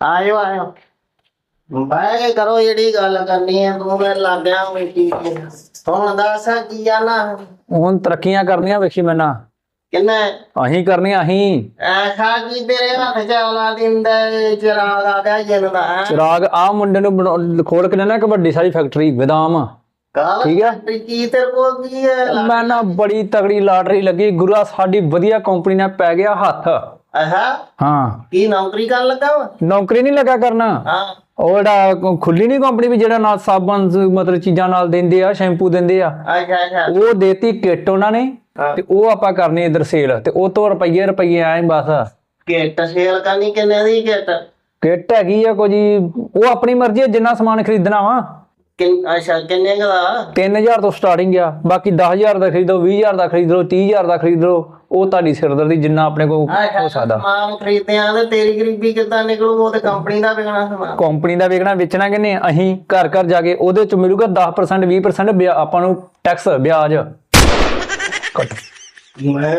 ਆਇਓ ਆਇਓ। ਬਹਿ ਕੇ ਕਰੋ ਜਿਹੜੀ ਗੱਲ ਕਰਨੀ ਹੈ ਤੂੰ ਮੈਂ ਲੱਗਿਆ ਹੋਈ ਕੀ ਹੁਣ ਦੱਸ ਕੀ ਜਾਣਾ ਹੁਣ ਤਰੱਕੀਆਂ ਕਰਨੀਆਂ ਵੇਖੀ ਮੈਨਾਂ ਕਿੰਨੇ? ਅਸੀਂ ਕਰਨੀਆਂ ਅਸੀਂ। ਐਸਾ ਕੀ ਤੇਰੇ ਹੱਥ ਚ ਔਲਾ ਦਿੰਦਾ ਚਿਰਾਗ ਆ ਗਿਆ ਜਨਦਾ ਹੈ ਚਿਰਾਗ ਆ ਮੁੰਡੇ ਨੂੰ ਖੋਲ ਕੇ ਦੇਣਾ ਇੱਕ ਵੱਡੀ ਸਾਰੀ ਫੈਕਟਰੀ ਗਦਾਮ ਕਾਲ ਠੀਕ ਹੈ। ਕੀ ਤੇਰੇ ਕੋਲ ਕੀ ਹੈ ਮੈਂ ਨਾ ਬੜੀ ਤਗੜੀ ਲਾਟਰੀ ਲੱਗੀ ਗੁਰਾ ਸਾਡੀ ਵਧੀਆ ਕੰਪਨੀ ਨਾਲ ਪੈ ਗਿਆ ਹੱਥ। ਆਹਾ ਹਾਂ। ਕੀ ਨੌਕਰੀ ਕਰਨ ਲੱਗਾ ਵਾ? ਨੌਕਰੀ ਨਹੀਂ ਲੱਗਾ ਕਰਨਾ। ਹਾਂ। ਉਹ ਜਿਹੜਾ ਕ- ਖੁੱਲੀ ਨਹੀਂ ਕੰਪਨੀ ਵੀ ਜਿਹੜਾ ਨਾਲ ਸਾਬਣ ਸ- ਮਤਲਬ ਚੀਜ਼ਾਂ ਨਾਲ ਦਿੰਦੇ ਆ ਸ਼ੈਂਪੂ ਦਿੰਦੇ ਆ। ਅੱਛਾ ਅੱਛਾ। ਉਹ ਦੇਤੀ ਕਿੱਟ ਉਹਨਾਂ ਨੇ ਹਾਂ। ਤੇ ਉਹ ਆਪਾਂ ਕਰਨੀ ਇਧਰ ਸੇਲ ਤੇ ਉਹ ਤੋਂ ਰੁਪਈਏ ਰੁਪਈਏ ਆਏ ਬਸ। ਕਿੱਟ ਸੇਲ ਕਰਨੀ ਕਿੰਨੇ ਦੀ ਕਿੱਟ? ਕਿੱਟ ਹੈਗੀ ਆ ਕੋਈ ਉਹ ਆਪਣੀ ਮਰਜ਼ੀ ਹੈ ਜਿੰਨਾ ਸਮਾਨ ਖਰੀਦਣਾ ਵਾ। ਕਿੰਨ ਅੱਛਾ ਕਿੰਨੇ ਕੁ ਦਾ? 3000 ਤੋਂ ਸਟਾਰਟਿੰਗ ਆ ਬਾਕੀ 10000 ਦਾ ਖਰੀਦੋ 20000 ਦਾ ਖਰੀਦ ਲਓ 30000 ਦਾ ਖਰੀਦ ਲਓ ਉਹ ਤੁਹਾਡੀ ਸਿਰਦਰਦੀ ਜਿੰਨਾ ਆਪਣੇ ਕੋਲ ਹੋ ਸਕਦਾ। ਸਮਾਨ ਖਰੀਦਿਆ ਤੇ ਤੇਰੀ ਗਰੀਬੀ ਕਿੱਦਾਂ ਨਿਕਲੂ ਉਹ ਤੇ ਕੰਪਨੀ ਦਾ ਵਿਕਣਾ ਸਮਾਨ। ਕੰਪਨੀ ਦਾ ਵੇਚਣਾ ਵੇਚਣਾ ਕਿਨੇ ਅਸੀਂ ਘਰ ਘਰ ਜਾ ਕੇ ਉਹਦੇ ਚ ਮਿਲੂਗਾ 10% 20% ਵਿਆ- ਆਪਾਂ ਨੂੰ ਟੈਕਸ ਵਿਆਜ। ਕੱਟ ਮੈਂ